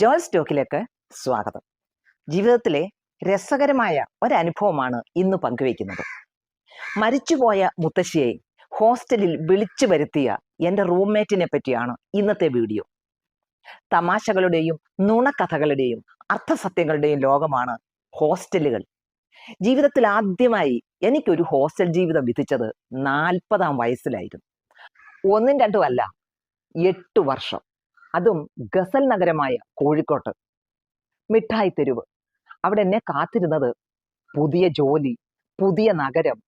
ജോൾ ടോക്കിലേക്ക് സ്വാഗതം. ജീവിതത്തിലെ രസകരമായ ഒരനുഭവമാണ് ഇന്ന് പങ്കുവയ്ക്കുന്നത്. മരിച്ചുപോയ മുത്തശ്ശിയെ ഹോസ്റ്റലിൽ വിളിച്ചു വരുത്തിയ എന്റെ റൂംമേറ്റിനെ പറ്റിയാണ് ഇന്നത്തെ വീഡിയോ. തമാശകളുടെയും നുണക്കഥകളുടെയും അർത്ഥസത്യങ്ങളുടെയും ലോകമാണ് ഹോസ്റ്റലുകൾ. ജീവിതത്തിൽ ആദ്യമായി എനിക്കൊരു ഹോസ്റ്റൽ ജീവിതം വിധിച്ചത് നാൽപ്പതാം വയസ്സിലായിരുന്നു. ഒന്നും രണ്ടും അല്ല എട്ട് വർഷം. അതും ഗസൽ നഗരമായ കോഴിക്കോട്ട്. മിഠായി തെരുവ്. അവിടെ എന്നെ കാത്തിരുന്നത് പുതിയ ജോലി പുതിയ നഗരം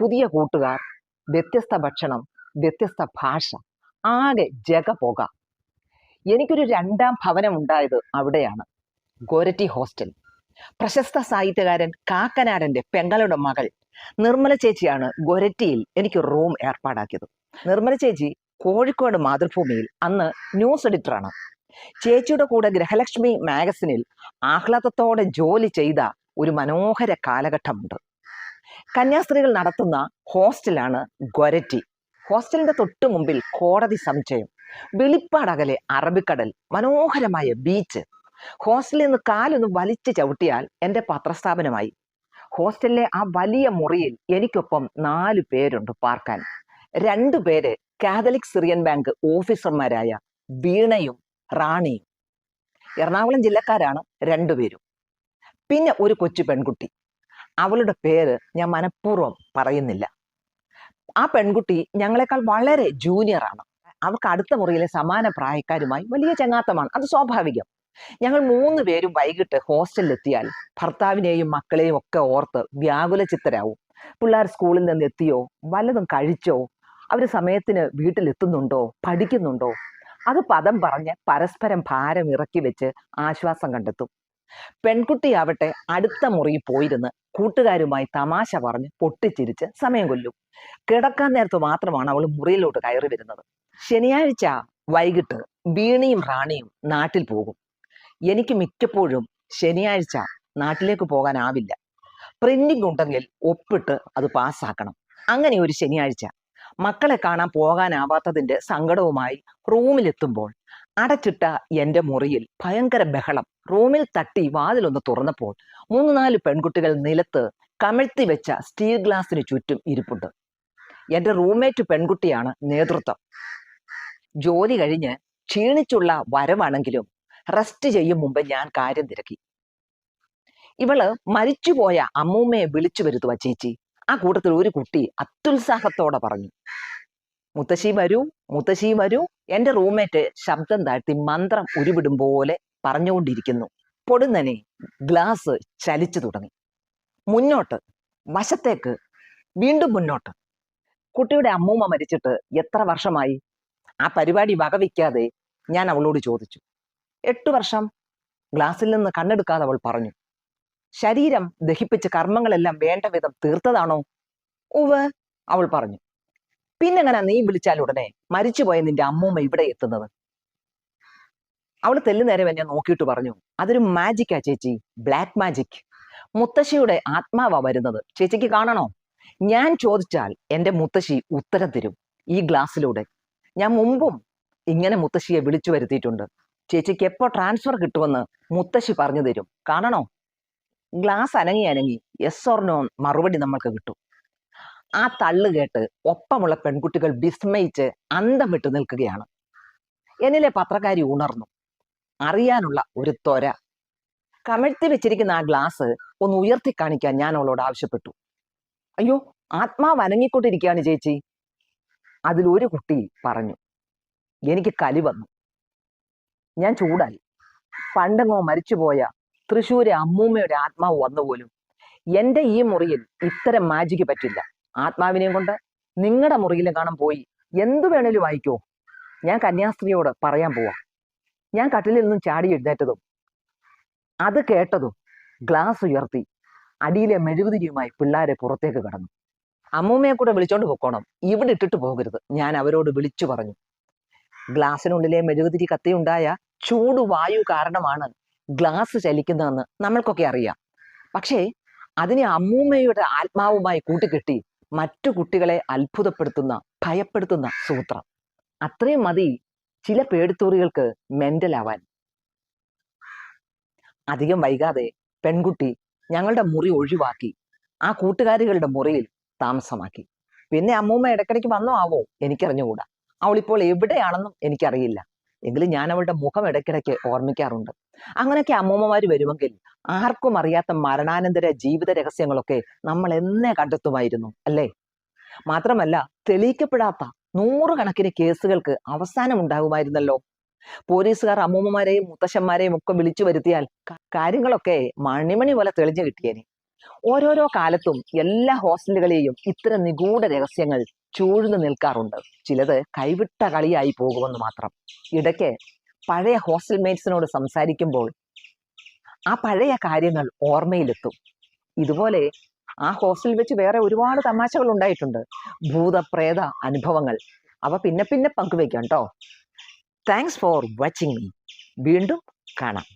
പുതിയ കൂട്ടുകാർ വ്യത്യസ്ത ഭക്ഷണം വ്യത്യസ്ത ഭാഷ ആകെ ജഗ പോക എനിക്കൊരു രണ്ടാം ഭവനം ഉണ്ടായത് അവിടെയാണ്. Goretti hostel. പ്രശസ്ത സാഹിത്യകാരൻ കാക്കനാരന്റെ പെങ്ങളുടെ മകൾ നിർമ്മല ചേച്ചിയാണ് ഗൊരറ്റിയിൽ എനിക്ക് റൂം ഏർപ്പാടാക്കിയത്. നിർമ്മല ചേച്ചി കോഴിക്കോട് മാതൃഭൂമിയിൽ അന്ന് ന്യൂസ് എഡിറ്ററാണ്. ചേച്ചിയുടെ കൂടെ ഗ്രഹലക്ഷ്മി മാഗസിനിൽ ആഹ്ലാദത്തോടെ ജോലി ചെയ്ത ഒരു മനോഹര കാലഘട്ടമുണ്ട്. കന്യാസ്ത്രീകൾ നടത്തുന്ന ഹോസ്റ്റലാണ് ഗൊരറ്റി. ഹോസ്റ്റലിന്റെ തൊട്ടു മുമ്പിൽ കോടതി സമുച്ചയം വെളിപ്പാടകലെ അറബിക്കടൽ മനോഹരമായ ബീച്ച്. ഹോസ്റ്റലിൽ നിന്ന് കാലൊന്ന് വലിച്ചു ചവിട്ടിയാൽ എന്റെ പത്രസ്ഥാപനമായി. ഹോസ്റ്റലിലെ ആ വലിയ മുറിയിൽ എനിക്കൊപ്പം നാലു പേരുണ്ട് പാർക്കാൻ. രണ്ടു പേര് കാതലിക് സിറിയൻ ബാങ്ക് ഓഫീസർമാരായ വീണയും റാണിയും എറണാകുളം ജില്ലക്കാരാണ് രണ്ടുപേരും. പിന്നെ ഒരു കൊച്ചു പെൺകുട്ടി. അവളുടെ പേര് ഞാൻ മനഃപൂർവം പറയുന്നില്ല. ആ പെൺകുട്ടി ഞങ്ങളെക്കാൾ വളരെ ജൂനിയറാണ് അവർക്ക് അടുത്ത മുറിയിലെ സമാന പ്രായക്കാരുമായി വലിയ ചങ്ങാത്തമാണ്. അത് സ്വാഭാവികം. ഞങ്ങൾ മൂന്ന് പേരും വൈകിട്ട് ഹോസ്റ്റലിലെത്തിയാൽ ഭർത്താവിനെയും മക്കളെയും ഒക്കെ ഓർത്ത് വ്യാകുല ചിത്തരാവും പിള്ളേർ സ്കൂളിൽ നിന്ന് എത്തിയോ? വല്ലതും കഴിച്ചോ? അവർ സമയത്തിന് വീട്ടിലെത്തുന്നുണ്ടോ? പഠിക്കുന്നുണ്ടോ? അത് പദം പറഞ്ഞ് പരസ്പരം ഭാരം ഇറക്കി വെച്ച് ആശ്വാസം കണ്ടെത്തും. പെൺകുട്ടിയാവട്ടെ അടുത്ത മുറിയിൽ പോയിരുന്ന് കൂട്ടുകാരുമായി തമാശ പറഞ്ഞ് പൊട്ടിച്ചിരിച്ച് സമയം കൊല്ലും. കിടക്കാൻ നേരത്ത് മാത്രമാണ് അവൾ മുറിയിലോട്ട് കയറി വരുന്നത്. ശനിയാഴ്ച വൈകിട്ട് വീണിയും റാണിയും നാട്ടിൽ പോകും. എനിക്ക് മിക്കപ്പോഴും ശനിയാഴ്ച നാട്ടിലേക്ക് പോകാനാവില്ല. പ്രിന്റിംഗ് ഉണ്ടെങ്കിൽ ഒപ്പിട്ട് അത് പാസ്സാക്കണം അങ്ങനെ ഒരു ശനിയാഴ്ച മക്കളെ കാണാൻ പോകാനാവാത്തതിന്റെ സങ്കടവുമായി റൂമിലെത്തുമ്പോൾ അടച്ചിട്ട എന്റെ മുറിയിൽ ഭയങ്കര ബഹളം. റൂമിൽ തട്ടി വാതിലൊന്ന് തുറന്നപ്പോൾ മൂന്ന് നാല് പെൺകുട്ടികൾ നിലത്ത് കമിഴ്ത്തി വെച്ച സ്റ്റീൽ ഗ്ലാസിന് ചുറ്റും ഇരിപ്പുണ്ട്. എന്റെ റൂംമേറ്റ് പെൺകുട്ടിയാണ് നേതൃത്വം. ജോലി കഴിഞ്ഞ് ക്ഷീണിച്ചുള്ള വരവാണെങ്കിലും റെസ്റ്റ് ചെയ്യും മുമ്പ് ഞാൻ കാര്യം തിരക്കി. ഇവൾ മരിച്ചുപോയ അമ്മൂമ്മയെ വിളിച്ചു വരുത്തുക ചേച്ചി. ആ കൂട്ടത്തിൽ ഒരു കുട്ടി അത്യുത്സാഹത്തോടെ പറഞ്ഞു. മുത്തശ്ശി വരൂ മുത്തശ്ശി വരൂ. എന്റെ റൂംമേറ്റ് ശബ്ദം താഴ്ത്തി മന്ത്രം ഉരുവിടും പോലെ പറഞ്ഞുകൊണ്ടിരിക്കുന്നു. പൊടുന്നനെ ഗ്ലാസ് ചലിച്ചു തുടങ്ങി. മുന്നോട്ട് വശത്തേക്ക് വീണ്ടും മുന്നോട്ട്. കുട്ടിയുടെ അമ്മൂമ്മ മരിച്ചിട്ട് എത്ര വർഷമായി? ആ പരിപാടി വകവയ്ക്കാതെ ഞാൻ അവളോട് ചോദിച്ചു. എട്ടു വർഷം. ഗ്ലാസ്സിൽ നിന്ന് കണ്ണെടുക്കാതെ അവൾ പറഞ്ഞു. ശരീരം ദഹിപ്പിച്ച് കർമ്മങ്ങളെല്ലാം വേണ്ട വിധം തീർത്തതാണോ? ഉവ് അവൾ പറഞ്ഞു. പിന്നെങ്ങനെ നീ വിളിച്ചാൽ ഉടനെ മരിച്ചുപോയ നിന്റെ അമ്മൂമ്മ ഇവിടെ എത്തുന്നത്? അവൾ തെല്ലു നേരം എന്നെ നോക്കിയിട്ട് പറഞ്ഞു അതൊരു മാജിക്കാ ചേച്ചി ബ്ലാക്ക് മാജിക് മുത്തശ്ശിയുടെ ആത്മാവാ വരുന്നത്. ചേച്ചിക്ക് കാണണോ? ഞാൻ ചോദിച്ചാൽ എന്റെ മുത്തശ്ശി ഉത്തരം തരും ഈ ഗ്ലാസ്സിലൂടെ. ഞാൻ മുമ്പും ഇങ്ങനെ മുത്തശ്ശിയെ വിളിച്ചു വരുത്തിയിട്ടുണ്ട്. ചേച്ചിക്ക് എപ്പോ ട്രാൻസ്ഫർ കിട്ടുമെന്ന് മുത്തശ്ശി പറഞ്ഞു തരും. കാണണോ? ഗ്ലാസ് അനങ്ങി അനങ്ങി എസ് ഓർ നോ മറുപടി നമ്മൾക്ക് കിട്ടും. ആ തള്ളു കേട്ട് ഒപ്പമുള്ള പെൺകുട്ടികൾ വിസ്മയിച്ച് അന്തം വിട്ടു നിൽക്കുകയാണ്. എന്നിലെ പത്രക്കാരി ഉണർന്നു. അറിയാനുള്ള ഒരു ത്വര. കമഴ്ത്തി വെച്ചിരിക്കുന്ന ആ ഗ്ലാസ് ഒന്ന് ഉയർത്തി കാണിക്കാൻ ഞാൻ അവളോട് ആവശ്യപ്പെട്ടു. അയ്യോ ആത്മാവ് അനങ്ങിക്കൊണ്ടിരിക്കുകയാണ് ചേച്ചി. അതിലൊരു കുട്ടി പറഞ്ഞു. എനിക്ക് കലി വന്നു. ഞാൻ ചൂടായി. പണ്ടെങ്ങോ മരിച്ചുപോയ തൃശ്ശൂരെ അമ്മൂമ്മയുടെ ആത്മാവ് വന്നു പോലും എന്റെ ഈ മുറിയിൽ ഇത്തരം മാജിക്ക് പറ്റില്ല. ആത്മാവിനെയും കൊണ്ട് നിങ്ങളുടെ മുറിയിലും കാണാൻ പോയി. എന്തു വേണേലും വായിക്കോ. ഞാൻ കന്യാസ്ത്രീയോട് പറയാൻ പോവാ. ഞാൻ കട്ടിലിൽ നിന്നും ചാടി എഴുന്നേറ്റതും അത് കേട്ടതും ഗ്ലാസ് ഉയർത്തി അടിയിലെ മെഴുകുതിരിയുമായി പിള്ളേരെ പുറത്തേക്ക് കടന്നു. അമ്മൂമ്മയെ കൂടെ വിളിച്ചോണ്ട് പൊക്കോണം. ഇവിടെ ഇട്ടിട്ട് പോകരുത്. ഞാൻ അവരോട് വിളിച്ചു പറഞ്ഞു. ഗ്ലാസ്സിനുള്ളിലെ മെഴുകുതിരി കത്തിയുണ്ടായ ചൂട് വായു കാരണമാണ് ഗ്ലാസ് ചലിക്കുന്നതെന്ന് നമ്മൾക്കൊക്കെ അറിയാം. പക്ഷേ അതിനെ അമ്മൂമ്മയുടെ ആത്മാവുമായി കൂട്ടിക്കെട്ടി മറ്റു കുട്ടികളെ അത്ഭുതപ്പെടുത്തുന്ന ഭയപ്പെടുത്തുന്ന സൂത്രം. അത്രയും മതി ചില പേടിത്തൂറികൾക്ക് മെന്റലാവാൻ അധികം വൈകാതെ പെൺകുട്ടി ഞങ്ങളുടെ മുറി ഒഴിവാക്കി ആ കൂട്ടുകാരികളുടെ മുറിയിൽ താമസമാക്കി. പിന്നെ അമ്മൂമ്മ ഇടയ്ക്കിടയ്ക്ക് വന്നോ ആവോ എനിക്കറിഞ്ഞുകൂടാ. അവളിപ്പോൾ എവിടെയാണെന്നും എനിക്കറിയില്ല. എങ്കിലും ഞാൻ അവളുടെ മുഖം ഇടയ്ക്കിടയ്ക്ക് ഓർമ്മിക്കാറുണ്ട്. അങ്ങനെയൊക്കെ അമ്മൂമ്മമാര് വരുമെങ്കിൽ ആർക്കും അറിയാത്ത മരണാനന്തര ജീവിത രഹസ്യങ്ങളൊക്കെ നമ്മൾ എന്നെ കണ്ടെത്തുമായിരുന്നു അല്ലേ? മാത്രമല്ല തെളിയിക്കപ്പെടാത്ത നൂറുകണക്കിന് കേസുകൾക്ക് അവസാനം ഉണ്ടാകുമായിരുന്നല്ലോ പോലീസുകാർ അമ്മൂമ്മമാരെയും മുത്തശ്ശന്മാരെയും ഒക്കെ വിളിച്ചു വരുത്തിയാൽ കാര്യങ്ങളൊക്കെ മണിമണി പോലെ തെളിഞ്ഞു കിട്ടിയേനെ. ഓരോരോ കാലത്തും എല്ലാ ഹോസ്റ്റലുകളെയും ഇത്തരം നിഗൂഢ രഹസ്യങ്ങൾ ചൂഴ്ന്നു നിൽക്കാറുണ്ട്. ചിലത് കൈവിട്ട കളിയായി പോകുമെന്ന് മാത്രം. ഇടയ്ക്ക് പഴയ ഹോസ്റ്റൽ മേറ്റ്സിനോട് സംസാരിക്കുമ്പോൾ ആ പഴയ കാര്യങ്ങൾ ഓർമ്മയിലെത്തും. ഇതുപോലെ ആ ഹോസ്റ്റലിൽ വെച്ച് വേറെ ഒരുപാട് തമാശകൾ ഉണ്ടായിട്ടുണ്ട്. ഭൂതപ്രേത അനുഭവങ്ങൾ. അവ പിന്നെ പിന്നെ പങ്കുവെക്കാം കേട്ടോ. താങ്ക്സ് ഫോർ വാച്ചിങ് മീ വീണ്ടും കാണാം.